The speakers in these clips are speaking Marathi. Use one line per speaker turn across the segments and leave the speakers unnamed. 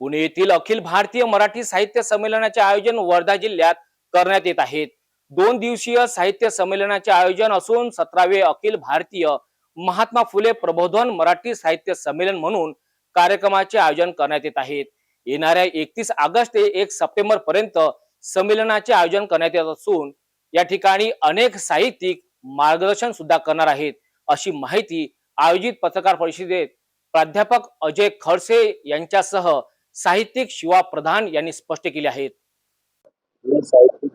पुणे येथील अखिल भारतीय मराठी साहित्य संमेलनाचे आयोजन वर्धा जिल्ह्यात करण्यात येत आहेत दोन दिवसीय साहित्य संमेलनाचे आयोजन असून सतरावे अखिल भारतीय महात्मा फुले प्रबोधन मराठी साहित्य संमेलन म्हणून कार्यक्रमाचे आयोजन करण्यात येत आहेत येणाऱ्या एकतीस ऑगस्ट ते एक सप्टेंबर पर्यंत संमेलनाचे आयोजन करण्यात येत असून या ठिकाणी अनेक साहित्यिक मार्गदर्शन सुद्धा करणार आहेत. अशी माहिती आयोजित पत्रकार परिषदेत प्राध्यापक अजय खडसे यांच्यासह साहित्यिक शिवा प्रधान यांनी स्पष्ट केले आहेत.
साहित्यिक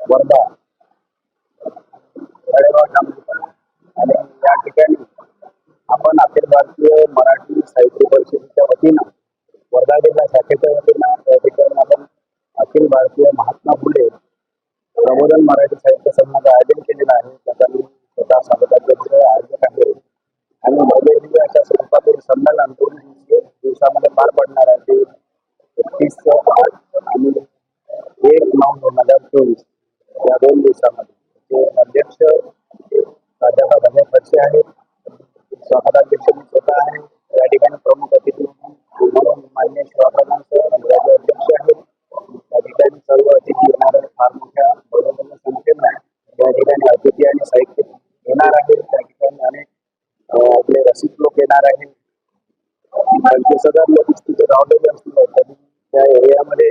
वर्धा आणि या ठिकाणी आपण अखिल भारतीय मराठी साहित्य परिषदेच्या वतीनं वर्धा जिल्हा शाखेच्या वतीनं त्या ठिकाणी आपण अखिल भारतीय महात्मा फुले प्रबोधन मराठी साहित्य संघाचं आयोजन केलेलं आहे. त्याचा मी स्वतः स्वागताध्यक्ष आयोजक आहे. आणि भव्य अशा स्वरूपातील संमेलन दोन दिवसामध्ये पार पडणार आहे. ते एकतीस आठ आणि एक नऊ दोन हजार चोवीस या दोन दिवसामध्ये. ते अध्यक्ष प्राध्यापक अनेक खडसे आहेत स्वागताध्यक्ष मी स्वतः आहे या ठिकाणी प्रमुख अतिथी म्हणून मान्य शिवाप्रधान सर राज्य अध्यक्ष आहेत या ठिकाणी सर्व अतिथी येणार आहेत फार मोठ्या बरोबर संख्येनं या ठिकाणी अतिथी आणि साहित्य येणार आहेत त्या ठिकाणी अनेक अं, आपले रसिक लोक येणार आहेत पंचवीस तरी त्या एरियामध्ये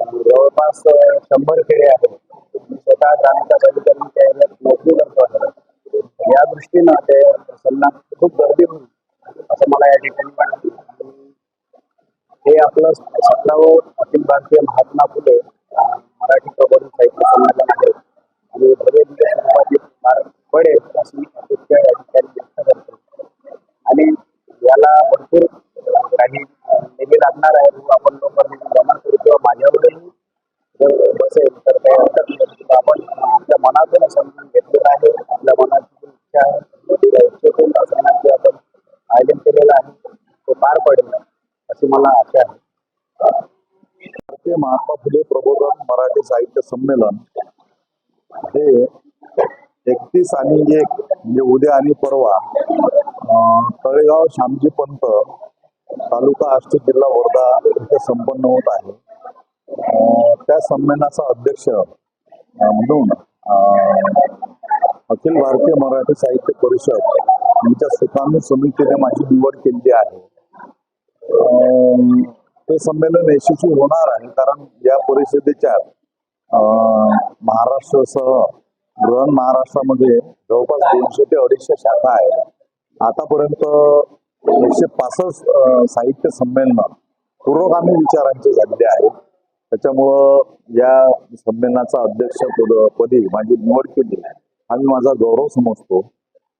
जवळपास शंभर खेडे आहेत. स्वतः ग्रामीण अधिकारी त्या एरियात नोकरी करतो या दृष्टीनं ते सल्ला खूप गर्दी होईल असं मला या ठिकाणी वाटतं. आणि हे आपलं सतरावं अखिल भारतीय महात्मा फुले अं, मराठी प्रबोधन साहित्य संमेलन आहे आणि भव्य दिव्य स्वरूपात पार पडेल अशी अपेक्षा या ठिकाणी व्यक्त करतो आणि याला भरपूर अं, काही निधी लागणार आहे आपण लवकर जमा करू किंवा माझ्यावरही बसेल तर काही हरकत नाही आपण आपल्या मनातून समजून घेतलेलं आहे. आपल्या मनाची इच्छा आहे आपण आयोजन केलेलं आहे. ते पार पडेल अशी मला आशा आहे.
भारतीय महात्मा फुले प्रबोधन मराठी साहित्य संमेलन हे एकतीस आणि एक म्हणजे उद्या आणि परवा अं, तळेगाव श्यामजी पंत तालुका आष्टी जिल्हा वर्धा इथे संपन्न होत आहे. अं, त्या संमेलनाचा अध्यक्ष म्हणून अं, अखिल भारतीय मराठी साहित्य परिषद यांच्या सुकाणू समितीने माझी निवड केली आहे. अं, ते संमेलन यशस्वी होणार आहे कारण या परिषदेच्या अं, महाराष्ट्रासह बृहन महाराष्ट्रामध्ये जवळपास दोनशे ते अडीचशे शाखा आहेत. आतापर्यंत एकशे पासष्ट साहित्य संमेलन पुरोगामी विचारांचे झालेले आहेत त्याच्यामुळं या संमेलनाचा अध्यक्ष पद- पदी माझी निवड केली. हा मी माझा गौरव समजतो.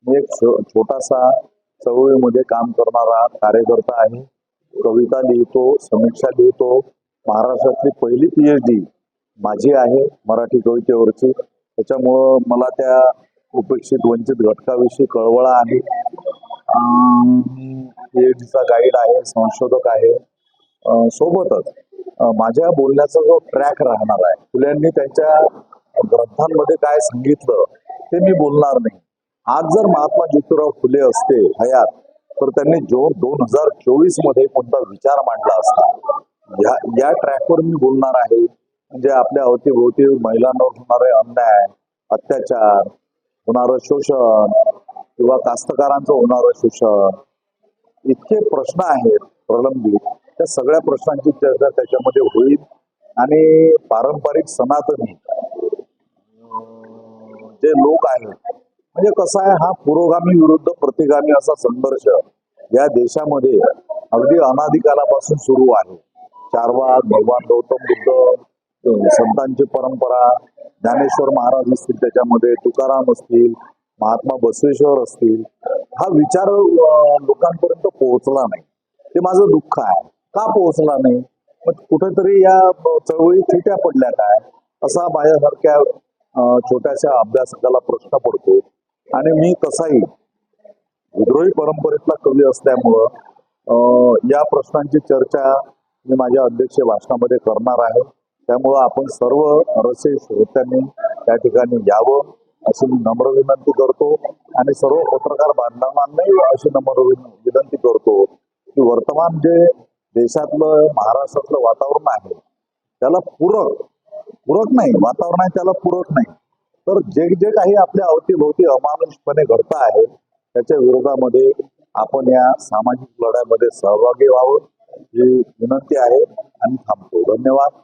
मी एक छोटासा चळवळीमध्ये काम करणारा कार्यकर्ता आहे. कविता लिहितो समीक्षा लिहितो. महाराष्ट्रातली पहिली पीएच डी माझी आहे मराठी कवितेवरची. त्याच्यामुळं मला त्या उपेक्षित वंचित घटकाविषयी कळवळा आहे. पीएच डीचा गाईड आहे संशोधक आहे सोबतच माझ्या बोलण्याचा जो ट्रॅक राहणार आहे फुल्यांनी त्यांच्या ग्रंथांमध्ये काय सांगितलं ते मी बोलणार नाही. आज जर महात्मा ज्योतिराव फुले असते हयात तर त्यांनी जो दोन हजार चोवीसमध्ये कोणता विचार मांडला असता. या या ट्रॅकवर मी बोलणार आहे म्हणजे आपल्या अवतीभोवती महिलांवर होणारे अन्याय अत्याचार होणारं शोषण किंवा कास्तकारांचं होणारं शोषण. इतके प्रश्न आहेत प्रलंबित. त्या सगळ्या प्रश्नांची चर्चा त्याच्यामध्ये होईल. आणि पारंपरिक सनातनी जे लोक आहेत म्हणजे कसं आहे हा पुरोगामी विरुद्ध प्रतिगामी असा संघर्ष या देशामध्ये अगदी अनादिकालापासून सुरू आहे. चारवाद भगवान गौतम बुद्ध संतांची परंपरा ज्ञानेश्वर महाराज असतील त्याच्यामध्ये तुकाराम असतील महात्मा बसवेश्वर असतील हा विचार लोकांपर्यंत पोहोचला नाही. ते माझं दुःख आहे. का पोहोचला नाही? मग कुठेतरी या चळवळी थिट्या पडल्या काय? असा माझ्यासारख्या छोट्याशा अभ्यासकाला प्रश्न पडतो. आणि मी तसाही विद्रोही परंपरेतला कवी असल्यामुळं या प्रश्नांची चर्चा मी माझ्या अध्यक्ष भाषणामध्ये करणार आहे. त्यामुळं आपण सर्व रसिक श्रोत्यांनी त्या ठिकाणी यावं. अशी नम्र विनंती करतो आणि सर्व पत्रकार बांधवांनाही अशी नम्र विनंती करतो की वर्तमान जे देशातलं महाराष्ट्रातलं वातावरण आहे त्याला पूरक पूरक नाही वातावरण आहे त्याला पूरक नाही. तर जे जे काही आपल्या अवतीभोवती अमानुषपणे घडत आहे त्याच्या विरोधामध्ये आपण या सामाजिक लढ्यामध्ये सहभागी व्हावं ही विनंती आहे आणि थांबतो. धन्यवाद.